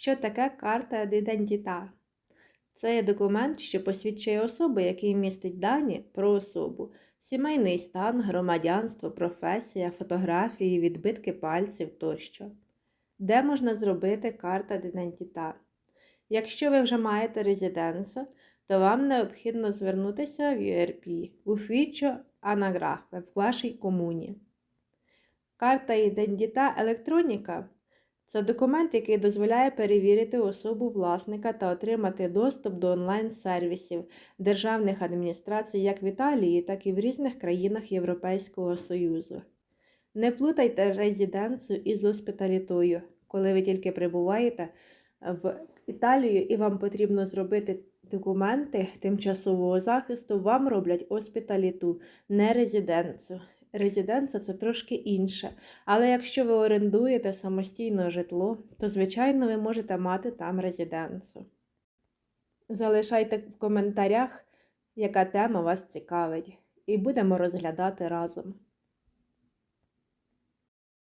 Що таке карта d'identità? Це є документ, що посвідчує особу, який містить дані про особу, сімейний стан, громадянство, професія, фотографії, відбитки пальців тощо. Де можна зробити карта d'identità? Якщо ви вже маєте резиденсо, то вам необхідно звернутися в URP, у Ufficio Anagrafe в вашій комуні. Карта ідентіта електроніка це документ, який дозволяє перевірити особу власника та отримати доступ до онлайн-сервісів державних адміністрацій як в Італії, так і в різних країнах Європейського Союзу. Не плутайте резиденцію із госпіталітою, коли ви тільки прибуваєте в Італію і вам потрібно зробити документи тимчасового захисту, вам роблять госпіталіту, не резиденцію. Резиденція це трошки інше. Але якщо ви орендуєте самостійно житло, то, звичайно, ви можете мати там резиденцію. Залишайте в коментарях, яка тема вас цікавить, і будемо розглядати разом.